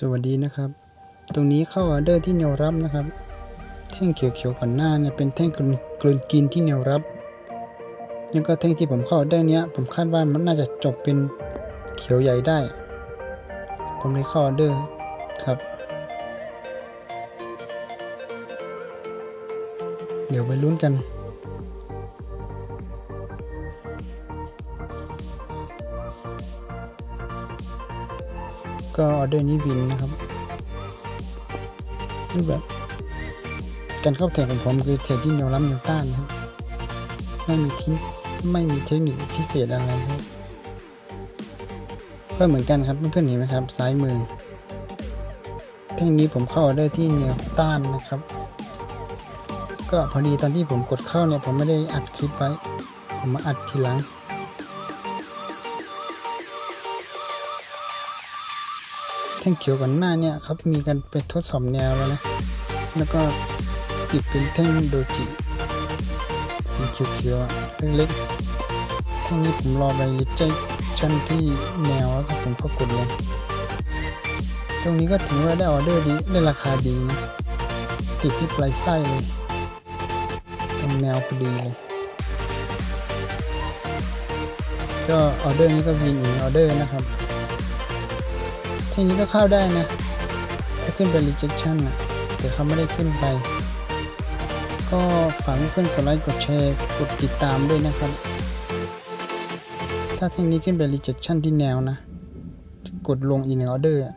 สวัสดีนะครับ ตรงนี้เข้าออเดอร์ที่แนวรับนะครับ แท่งเขียวๆก่อนหน้าเนี่ยเป็นแท่งกลืนกลืนกินที่แนวรับแล้วก็แท่งที่ผมเข้าออเดอร์เนี้ยผมคาดว่ามันน่าจะจบเป็นเขียวใหญ่ได้ ผมเลยเข้าออเดอร์ครับเดี๋ยวไปลุ้นกัน ก็ออเดอร์นี้วินนะครับรูปแบบการเข้าแถวของผมคือแถวที่แนวรับแนวต้านครับไม่มีทิ้งไม่มีเทคนิคพิเศษอะไรครับก็เหมือนกันครับเพื่อนๆเห็นไหมครับ ซ้ายมือแท่งนี้ผมเข้าออเดอร์ที่แนวต้านนะครับ ก็พอดีตอนที่ผมกดเข้าเนี่ยผมไม่ได้อัดคลิปไว้ ผมมาอัดทีหลัง ท่งเขียวก่อนหน้าเนี่ยครับมีการไปทดสอบแนวแล้วนะแล้วก็ปิดเป็นแท่งโดจิสีเขียวๆเล็กๆแท่งนี้ผมรอไปลิจชั่นที่แนวแล้วผมก็กดลงตรงนี้ก็ถือว่าได้ออเดอร์ดีได้ราคาดีนะติดที่ปลายไส้เลยตรงแนวพอดีเลยก็ออเดอร์นี้ก็วินอีกออเดอร์นะครับ ทีนี้ก็เข้าได้นะ ถ้าขึ้นไป rejection นะแต่เขาไม่ได้ขึ้นไป ก็ฝากเพื่อนกดไลค์กดแชร์กดติดตามด้วยนะครับ ถ้าเทคนี้ขึ้นไป rejection ที่แนวนะ กดลงอีกหนึ่งออเดอร์อะ